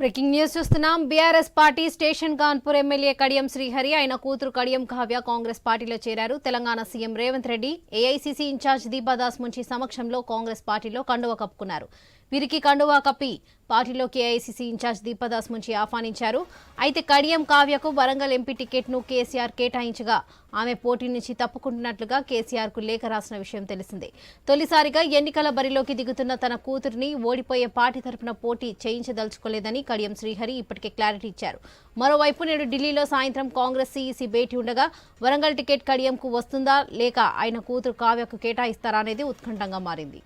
Breaking news చూస్తున్నాం. BRS party station Ghanpur MLA Kadiyam Srihari ఆయన కూతురు కడియం కావ్య కాంగ్రెస్ పార్టీలో చేరారు. Telangana CM Revanth Reddy AICC in charge Deepa Das Munshi సమక్షంలో కాంగ్రెస్ పార్టీలో కండువ కప్పుకున్నారు. వీరికి కండువా కప్పి పార్టీలో కేఐసీసీ ఇన్ఛార్జ్ దీపదాస్ ముంచి ఆహ్వానించారు. అయితే కడియం కావ్యకు వరంగల్ ఎంపీ టికెట్ను కేసీఆర్ కేటాయించగా ఆమె పోటీ నుంచి తప్పుకుంటున్నట్లుగా కేసీఆర్కు లేఖ రాసిన విషయం తెలిసిందే. తొలిసారిగా ఎన్నికల బరిలోకి దిగుతున్న తన కూతురిని ఓడిపోయే పార్టీ తరపున పోటీ చేయించదలుచుకోలేదని కడియం శ్రీహరి ఇప్పటికే క్లారిటీ ఇచ్చారు. మరోవైపు నేడు ఢిల్లీలో సాయంత్రం కాంగ్రెస్ సీఈసీ భేటీ ఉండగా వరంగల్ టికెట్ కడియంకు వస్తుందా లేక ఆయన కూతురు కావ్యకు కేటాయిస్తారా అనేది ఉత్కంఠంగా మారింది.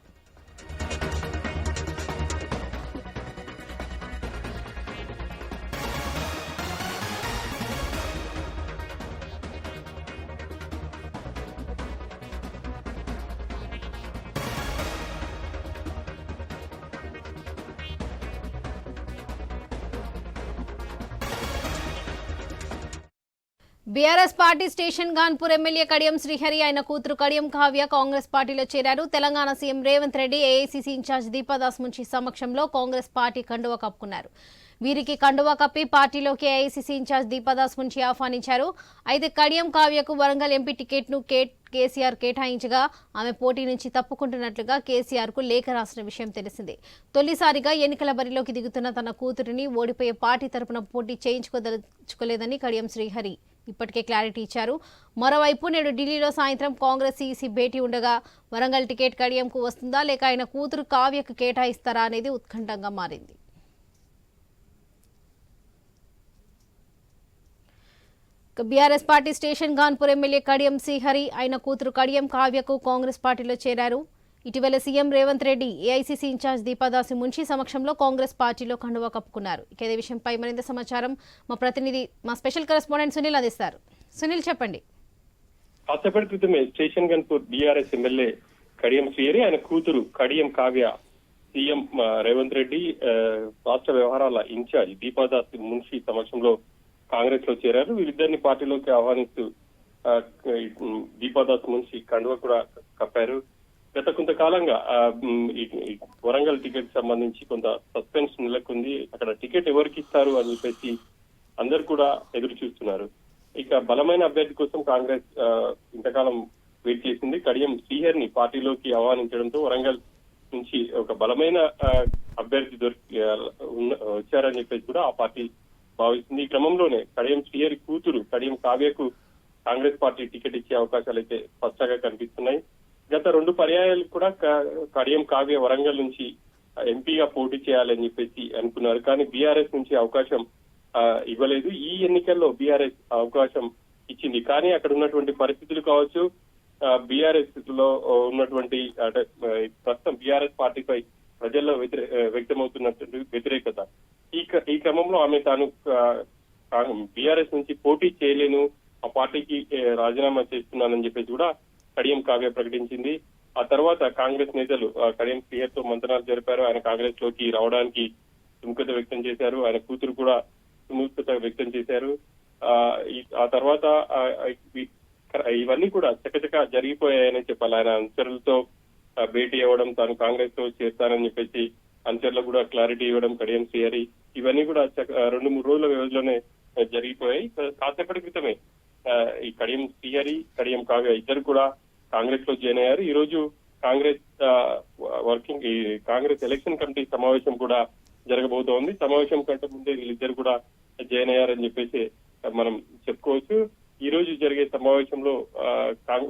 BRS party station Ghanpur MLA Kadiyam Srihari ఆయన కూతురు కడియం కావ్య కాంగ్రెస్ పార్టీలో చేరారు. Telangana CM Revanth Reddy AICC in charge Deepa Das Munshi సమక్షంలో కాంగ్రెస్ పార్టీ కండువా కప్పుకున్నారు. వీరికి కండువా కప్పి పార్టీలోకి ఏఐసీసీ ఇన్ఛార్జ్ దీపాదాస్ ముంచి ఆహ్వానించారు. అయితే కడియం కావ్యకు వరంగల్ ఎంపీ టికెట్ను కే కేసీఆర్ కేటాయించగా ఆమె పోటీ నుంచి తప్పుకుంటున్నట్లుగా కేసీఆర్కు లేఖ రాసిన విషయం తెలిసిందే. తొలిసారిగా ఎన్నికల బరిలోకి దిగుతున్న తన కూతురిని ఓడిపోయే పార్టీ తరపున పోటీ చేయించుకోదలుచుకోలేదని కడియం శ్రీహరి ఇప్పటికే క్లారిటీ ఇచ్చారు. మరోవైపు నేడు ఢిల్లీలో సాయంత్రం కాంగ్రెస్ ఈసీ భేటీ ఉండగా వరంగల్ టికెట్ కడియంకు వస్తుందా? లేక ఆయన కూతురు కావ్యకు కేటాయిస్తారా అనేది ఉత్కంఠంగా మారింది. BRS party station Ghanpur MLA Kadiyam Srihari ఆయన కూతురు కడియం కావ్యకు కాంగ్రెస్ పార్టీలో చేరారు. ఇటీవల CM Revanth Reddy AICC in charge Deepa Das Munshi సమక్షంలో కాంగ్రెస్ పార్టీలో కండువా కప్పుకున్నారు. ఇక ఇదే విషయంపై మరింత సమాచారం మా ప్రతినిధి మా స్పెషల్ కరెస్పాండెంట్ సునీల్ అందిస్తారు. సునీల్ చెప్పండి. కాసేపటి క్రితమే station Ghanpur BRS MLA Kadiyam Srihari ఆయన కూతురు కడియం కావ్య సీఎం రేవంత్ రెడ్డి రాష్ట్ర వ్యవహారాల ఇన్ఛార్జ్ దీపాదాస్ మున్షి సమక్షంలో కాంగ్రెస్లో చేరారు. వీరిద్దరిని పార్టీలోకి ఆహ్వానిస్తూ ఆ, దీపాదాస్ మున్షి కండువ కూడా కప్పారు. గత కొంతకాలంగా వరంగల్ టికెట్ సంబంధించి కొంత సస్పెన్స్ నెలకొంది. అక్కడ టికెట్ ఎవరికి ఇస్తారు అని చెప్పేసి అందరు కూడా ఎదురు చూస్తున్నారు. ఇక బలమైన అభ్యర్థి కోసం కాంగ్రెస్ ఆ, ఇంతకాలం వెయిట్ చేసింది. కడియం శ్రీహర్ని పార్టీలోకి ఆహ్వానించడంతో వరంగల్ నుంచి ఒక బలమైన అభ్యర్థి దొరికి వచ్చారని చెప్పేసి కూడా ఆ పార్టీ భావిస్తుంది. ఈ క్రమంలోనే కడియం శ్రీహరి కూతురు కడియం కావ్యకు కాంగ్రెస్ పార్టీ టికెట్ ఇచ్చే అవకాశాలు అయితే స్పష్టంగా కనిపిస్తున్నాయి. గత రెండు పర్యాయాలు కూడా కడియం కావ్య వరంగల్ నుంచి ఎంపీగా పోటీ చేయాలని చెప్పేసి అనుకున్నారు. కానీ బీఆర్ఎస్ నుంచి అవకాశం ఇవ్వలేదు. ఈ ఎన్నికల్లో బీఆర్ఎస్ అవకాశం ఇచ్చింది. కానీ అక్కడ ఉన్నటువంటి పరిస్థితులు కావచ్చు బీఆర్ఎస్లో ఉన్నటువంటి అంటే ప్రస్తుతం బీఆర్ఎస్ పార్టీపై ప్రజల్లో వ్యతిరే- వ్యక్తమవుతున్నటువంటి వ్యతిరేకత. ఈ ఈ క్రమంలో ఆమె తాను బీఆర్ఎస్ నుంచి పోటీ చేయలేను ఆ పార్టీకి రాజీనామా చేస్తున్నానని చెప్పేసి కూడా కడియం కావ్య ప్రకటించింది. ఆ తర్వాత కాంగ్రెస్ నేతలు ఆ, కడియం శ్రీహర్తో మంతనాలు జరిపారు. ఆయన కాంగ్రెస్లోకి రావడానికి సుముఖత వ్యక్తం చేశారు. ఆయన కూతురు కూడా సుముఖత వ్యక్తం చేశారు. ఆ, ఆ తర్వాత ఇవన్నీ కూడా చకచక జరిగిపోయాయని చెప్పాలి. ఆయన అనుచరులతో భేటీ అవ్వడం తాను కాంగ్రెస్తో చేస్తానని చెప్పేసి అనుచరులకు కూడా క్లారిటీ ఇవ్వడం కడియం శ్రీహరి ఇవన్నీ కూడా రెండు మూడు రోజుల వ్యవధిలోనే జరిగిపోయాయి. కాసేపటి క్రితమే ఈ కడియం శ్రీహరి కడియం కావ్య ఇద్దరు కూడా కాంగ్రెస్లో జాయిన్ అయ్యారు. ఈ రోజు కాంగ్రెస్ ఆ, వర్కింగ్ ఈ కాంగ్రెస్ ఎలక్షన్ కమిటీ సమావేశం కూడా జరగబోతోంది. సమావేశం కంటే ముందే వీళ్ళిద్దరు కూడా జాయిన్ అయ్యారని చెప్పేసి మనం చెప్పుకోవచ్చు. ఈ రోజు జరిగే సమావేశంలో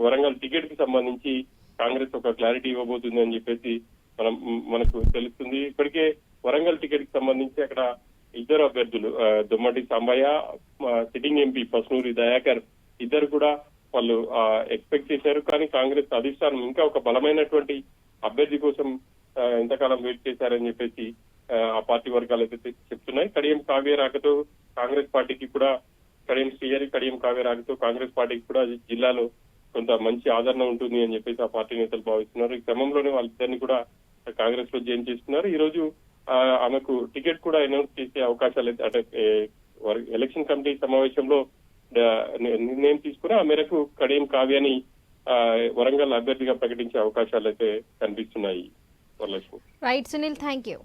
వరంగల్ టికెట్కి సంబంధించి కాంగ్రెస్ ఒక క్లారిటీ ఇవ్వబోతుంది అని చెప్పేసి మనం మనకు తెలుస్తుంది. ఇప్పటికే వరంగల్ టికెట్కి సంబంధించి అక్కడ ఇద్దరు అభ్యర్థులు దుమ్మటి సాంబయ్య సిట్టింగ్ ఎంపీ పసునూరి దయాకర్ ఇద్దరు కూడా వాళ్ళు ఎక్స్పెక్ట్ చేశారు. కానీ కాంగ్రెస్ అధిష్టానం ఇంకా ఒక బలమైనటువంటి అభ్యర్థి కోసం ఎంతకాలం వెయిట్ చేశారని చెప్పేసి ఆ, పార్టీ వర్గాలు అయితే చెప్తున్నాయి. కడియం కావ్య రాకతో కాంగ్రెస్ పార్టీకి కూడా కడియం శ్రీహరి కడియం కావ్య రాకతో కాంగ్రెస్ పార్టీకి కూడా జిల్లాలో కొంత మంచి ఆదరణ ఉంటుంది అని చెప్పేసి ఆ పార్టీ నేతలు భావిస్తున్నారు. ఈ క్రమంలోనే వాళ్ళిద్దరిని కూడా కాంగ్రెస్లో జాయిన్ చేస్తున్నారు. ఈ రోజు ఆ, ఆమెకు టికెట్ కూడా అనౌన్స్ చేసే అవకాశాలు అంటే ఎలక్షన్ కమిటీ సమావేశంలో నిర్ణయం తీసుకుని ఆ మేరకు కడియం కావ్యాన్ని ఆ, వరంగల్ అభ్యర్థిగా ప్రకటించే అవకాశాలు అయితే కనిపిస్తున్నాయి Varalakshmi. Right Sunil thank you